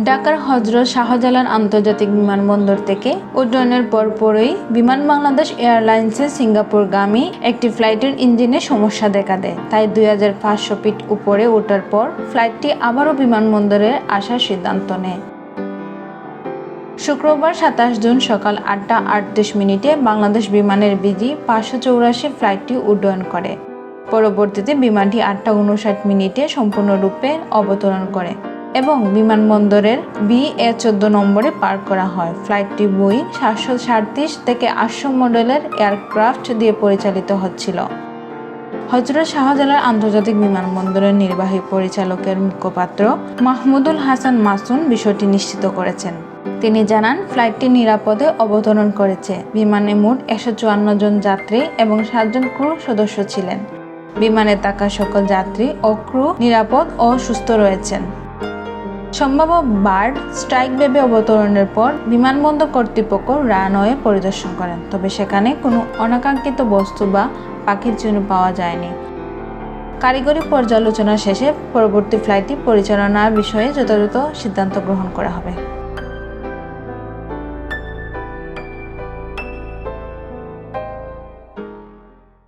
ঢাকার হজরত শাহজালাল আন্তর্জাতিক বিমানবন্দর থেকে উড্ডয়নের পরপরই বিমান বাংলাদেশ এয়ারলাইন্সের সিঙ্গাপুরগামী একটি ফ্লাইটের ইঞ্জিনে সমস্যা দেখা দেয়। তাই দুই হাজার পাঁচশো ফিট উপরে ওঠার পর ফ্লাইটটি আবারও বিমানবন্দরে আসার সিদ্ধান্ত নেয়। শুক্রবার সাতাশ জুন সকাল আটটা আটত্রিশ মিনিটে বাংলাদেশ বিমানের বিজি পাঁচশো চৌরাশি ফ্লাইটটি উড্ডয়ন করে। পরবর্তীতে বিমানটি আটটা উনষাট মিনিটে সম্পূর্ণরূপে অবতরণ করে। এবং বিমানবন্দরের বি এ চোদ্দ নম্বরে পার্ক করা হয়। ফ্লাইটটি বই সাতশো সাঁত্রিশ থেকে আটশো মডেলের এয়ারক্রাফট দিয়ে পরিচালিত হচ্ছিল। হজরত শাহজালাল আন্তর্জাতিক বিমানবন্দরের নির্বাহী পরিচালকের মুখপাত্র মাহমুদুল হাসান মাসুন বিষয়টি নিশ্চিত করেছেন। তিনি জানান, ফ্লাইটটি নিরাপদে অবতরণ করেছে। বিমানে মোট একশো চুয়ান্ন জন যাত্রী এবং সাতজন ক্রু সদস্য ছিলেন। বিমানে থাকা সকল যাত্রী ও ক্রু নিরাপদ ও সুস্থ রয়েছেন। সম্ভাব্য বার্ড স্ট্রাইক ভেবে অবতরণের পর বিমানবন্দর কর্তৃপক্ষ রানওয়ে পরিদর্শন করেন, তবে সেখানে কোনো অনাকাঙ্ক্ষিত বস্তু বা পাখির চিহ্ন পাওয়া যায়নি। কারিগরি পর্যালোচনা শেষে পরবর্তী ফ্লাইটটি পরিচালনার বিষয়ে যথাযথ সিদ্ধান্ত গ্রহণ করা হবে।